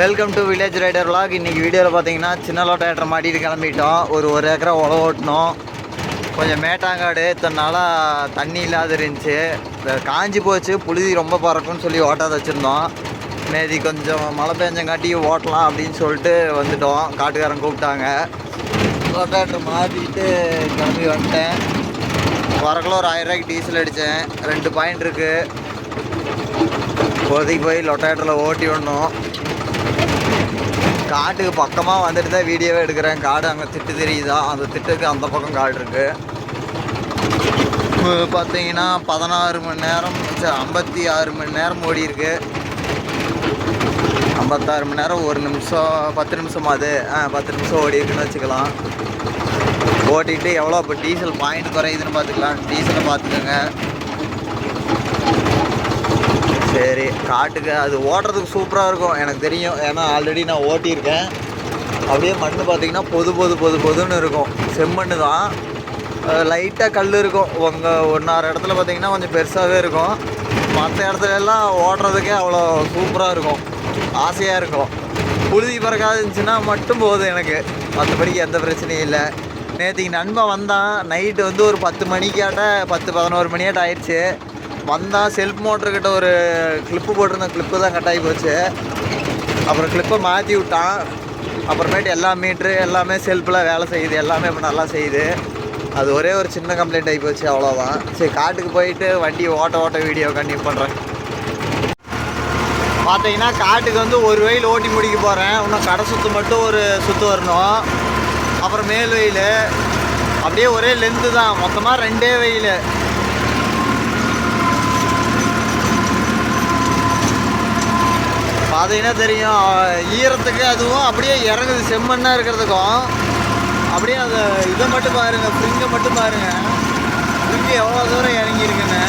Welcome to village rider vlog இன்றைக்கி வீடியோவில் பார்த்தீங்கன்னா சின்ன லோட்டேட்டர் மாட்டிட்டு கிளம்பிட்டோம். ஒரு ஒரு ஏக்கரா உழவு ஓட்டணும் கொஞ்சம் மேட்டாங்காடு இத்தனை நாளாக தண்ணி இல்லாத இருந்துச்சு. காஞ்சி போச்சு புழுதி ரொம்ப பறக்கும்னு சொல்லி ஓட்டாத வச்சுருந்தோம். நேதி கொஞ்சம் மழை பெஞ்சங்காட்டி ஓட்டலாம் அப்படின்னு சொல்லிட்டு வந்துட்டோம். காட்டுக்காரன் கூப்பிட்டாங்க. லோட்டேட்டர் மாட்டிட்டு கிளம்பி வந்துட்டேன். வரக்குள்ள ஒரு ஆயிரரூவாய்க்கு டீசல் அடித்தேன் ரெண்டு பாயிண்ட் இருக்குது இப்போதைக்கு போய் லொட்டாட்டரில் ஓட்டி விடணும். காட்டுக்கு பக்கமாக வந்துட்டு தான் வீடியோவே எடுக்கிறேன். காடு அங்கே திட்டு தெரியுதா? அந்த திட்டுக்கு அந்த பக்கம் காடு இருக்குது பார்த்தீங்கன்னா பதினாறு மணி நேரம் ஐம்பத்தி ஆறு மணி நேரம் ஓடி இருக்கு. ஐம்பத்தாறு மணி நேரம் ஒரு நிமிஷம் பத்து நிமிஷம் அது ஆ பத்து நிமிஷம் ஓடி இருக்குன்னு வச்சுக்கலாம். ஓட்டிகிட்டு எவ்வளோ இப்போ டீசல் பாயிண்ட் குறையுதுன்னு பார்த்துக்கலாம் டீசலை பார்த்துக்கோங்க சரி காட்டுக்கு அது ஓட்டுறதுக்கு சூப்பராக இருக்கும். எனக்கு தெரியும். ஏன்னா ஆல்ரெடி நான் ஓட்டியிருக்கேன். அப்படியே மண் பார்த்தீங்கன்னா பொது பொது பொது பொதுன்னு இருக்கும். செம்மண் தான். லைட்டாக கல் இருக்கும். உங்கள் ஒன்றாறு இடத்துல பார்த்தீங்கன்னா கொஞ்சம் பெருசாகவே இருக்கும். மற்ற இடத்துல எல்லாம் ஓடுறதுக்கே அவ்வளோ சூப்பராக இருக்கும். ஆசையாக இருக்கும். புழுதி பறக்காது இருந்துச்சுன்னா மட்டும் போதும் எனக்கு. மற்றபடிக்கு எந்த பிரச்சனையும் இல்லை. நேற்றுக்கு நண்பன் வந்தான். நைட்டு வந்து ஒரு பத்து மணிக்காட்ட பத்து பதினோரு மணியாட்ட ஆயிடுச்சு. வந்தான் செல்ஃப் மோட்டர்கிட்ட ஒரு கிளிப்பு போட்டிருந்த கிளிப்பு தான் கட் போச்சு. அப்புறம் கிளிப்பை மாற்றி விட்டான். அப்புறமேட்டு எல்லா மீட்ரு எல்லாமே செல்ஃபில் வேலை செய்யுது. எல்லாமே இப்போ நல்லா செய்யுது. அது ஒரே ஒரு சின்ன கம்ப்ளைண்ட் ஆகி போச்சு அவ்வளோதான் சரி காட்டுக்கு போயிட்டு வண்டி ஓட்ட ஓட்ட வீடியோ கண்டினியூ பண்ணுறேன் பார்த்தீங்கன்னா காட்டுக்கு வந்து ஒரு வெயில் ஓட்டி முடிக்க போகிறேன் இன்னும் கடை சுற்று மட்டும் ஒரு சுற்று வரணும். அப்புறம் மேல் வெயில். அப்படியே ஒரே லென்த்து தான். மொத்தமாக ரெண்டே வெயில். பார்த்தீங்கன்னா தெரியும்? ஈரத்துக்கு அதுவும் அப்படியே இறங்குது செம்மண்ணாக இருக்கிறதுக்கும். அப்படியே அந்த இதை மட்டும் பாருங்கள் ஃப்ரிங்கை மட்டும் பாருங்கள் ஃப்ரிங்கு எவ்வளோ தூரம் இறங்கியிருக்குன்னு.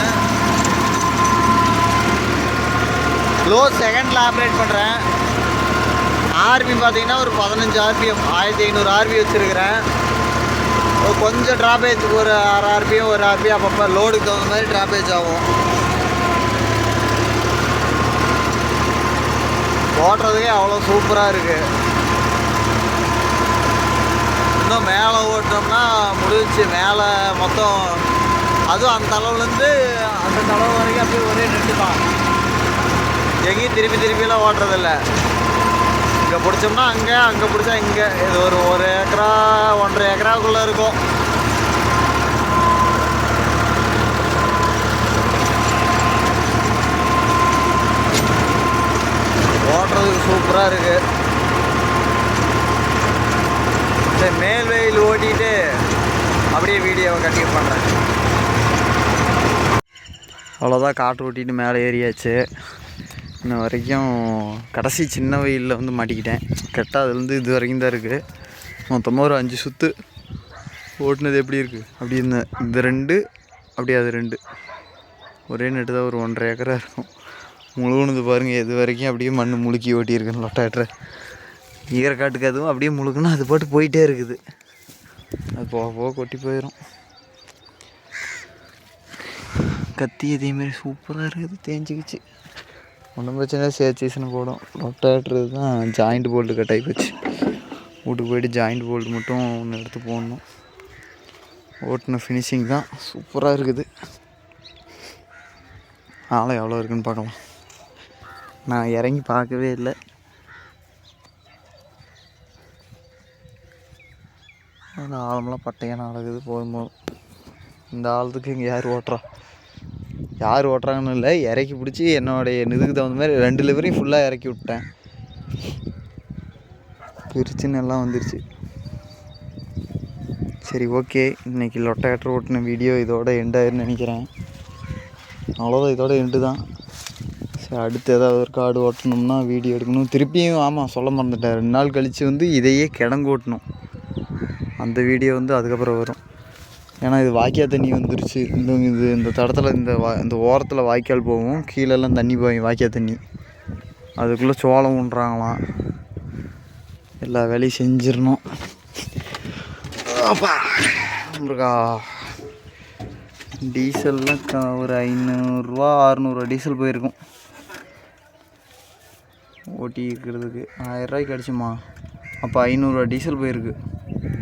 லோ செகண்டில் ஆப்ரேட் பண்ணுறேன் ஆர்பி பார்த்தீங்கன்னா ஒரு பதினஞ்சு ஆர்பிஎம் ஆயிரத்தி ஐநூறு ஆர்பி வச்சுருக்கிறேன். கொஞ்சம் ட்ராபேஜ் ஒரு ஆறு ஆர்பிஎம் ஒரு ஆர்பி அப்பப்போ லோடுக்கு தகுந்த மாதிரி ட்ராபேஜ் ஆகும். ஓட்டுறதுக்கே அவ்வளோ சூப்பராக இருக்குது இன்னும் மேலே ஓட்டினோம்னா முடிஞ்சிச்சு. மேலே மொத்தம் அதுவும் அந்த அளவுலேருந்து அந்த தளவு வரைக்கும் அப்படியே ஒரே ரெண்டு தான். எங்கேயும் திருப்பி திருப்பிலாம் ஓட்டுறதில்ல இங்கே பிடிச்சோம்னா அங்கே அங்கே பிடிச்சா இங்கே. இது ஒரு ஒரு ஏக்கரா ஒன்றரை ஏக்கராக்குள்ளே இருக்கும் ஓட்டுறதுக்கு சூப்பராக இருக்கு. சரி மேல் வெயில் ஓட்டிட்டு அப்படியே வீடியோவை கண்டினியூ பண்ணுறேன் அவ்வளோதான் காட்டு ஓட்டிட்டு மேலே ஏறியாச்சு. இன்ன வரைக்கும் கடைசி சின்ன வெயிலில் வந்து மாட்டிக்கிட்டேன். கரெக்டாக அதுலேருந்து இது வரைக்கும் தான் இருக்குது மொத்தமாக ஒரு அஞ்சு சுற்று ஓட்டுனது எப்படி இருக்குது அப்படி இந்த இந்த ரெண்டு அப்படியே அது ரெண்டு. ஒரே நெட்டு தான் ஒரு ஒன்றரை ஏக்கரா இருக்கும். முழுகுனது பாருங்கள் இது வரைக்கும் அப்படியே மண் முழுக்கி ஓட்டியிருக்கேன் லொட்டாட்டுற ஈரக்காட்டுக்கு அதுவும் அப்படியே முழுக்குன்னா அது பாட்டு போயிட்டே இருக்குது. அது போக போக கொட்டி போயிடும் கத்தி இதேமாரி சூப்பராக இருக்குது தேஞ்சிக்கிச்சு. ஒன்றும் பிரச்சனை இல்லை சேர் சீசனை போடும். லொட்டாட்டுறது தான் ஜாயிண்ட் போல்ட்டு கட் ஆகி போச்சு. வீட்டுக்கு போயிட்டு ஜாயிண்ட் போல்ட் மட்டும் ஒன்று எடுத்து போடணும். ஓட்டின ஃபினிஷிங் தான். சூப்பராக இருக்குது. ஆழம் எவ்வளோ இருக்குன்னு பார்க்கலாம். நான் இறங்கி பார்க்கவே இல்லை. அந்த ஆழமெல்லாம் பட்டையான அழகுது போதும் போதும். இந்த ஆழத்துக்கு இங்கே யார் ஓட்டுறா? யார் ஓட்டுறாங்கன்னு இல்லை இறக்கி பிடிச்சி என்னுடைய இதுக்கு தகுந்த மாதிரி ரெண்டு லிவரையும் ஃபுல்லாக இறக்கி விட்டேன். பிரிச்சுன்னு எல்லாம் வந்துருச்சு. சரி ஓகே இன்னைக்கு லொட்டாட்டர் ஓட்டின வீடியோ இதோட எண்ட் ஆயிருன்னு நினைக்கிறேன். அவ்வளோதான் இதோட எண்டு தான். சரி அடுத்து ஏதாவது ஒரு காடு ஓட்டணும்னா வீடியோ எடுக்கணும். திருப்பியும் ஆமாம் சொல்ல மறந்துட்டேன். ரெண்டு நாள் கழித்து வந்து இதையே கிடங்கு ஓட்டணும். அந்த வீடியோ வந்து அதுக்கப்புறம் வரும். ஏன்னா இது வாய்க்கால் தண்ணி வந்துருச்சு. இந்த இது இந்த தடத்தில் இந்த வா இந்த ஓரத்தில் வாய்க்கால் போகும். கீழெல்லாம் தண்ணி போய் வாய்க்கால் தண்ணி. அதுக்குள்ளே சோளம் ஊன்றாங்களாம். எல்லா வேலையும் செஞ்சிடணும். அப்பா டீசல்லாம் க ஒரு ஐநூறுரூவா அறநூறுவா டீசல் போயிருக்கும். ஓட்டி இருக்கிறதுக்கு ஆயிரரூவாய்க்கு அடிச்சுமா அப்போ ஐநூறுரூவா டீசல் போயிருக்கு.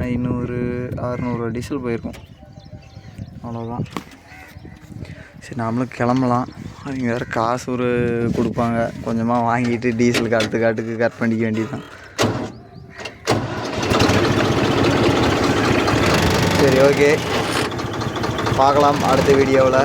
ஐநூறு அறநூறுவா டீசல் போயிருக்கும். அவ்வளோதான் சரி நாமளும் கிளம்பலாம். அவங்க வேறு காசு ஒரு கொடுப்பாங்க. கொஞ்சமாக வாங்கிட்டு டீசலுக்கு காட்டு காட்டுக்கு கட் பண்ணிக்க வேண்டியதுதான். சரி ஓகே பார்க்கலாம் அடுத்த வீடியோவில்.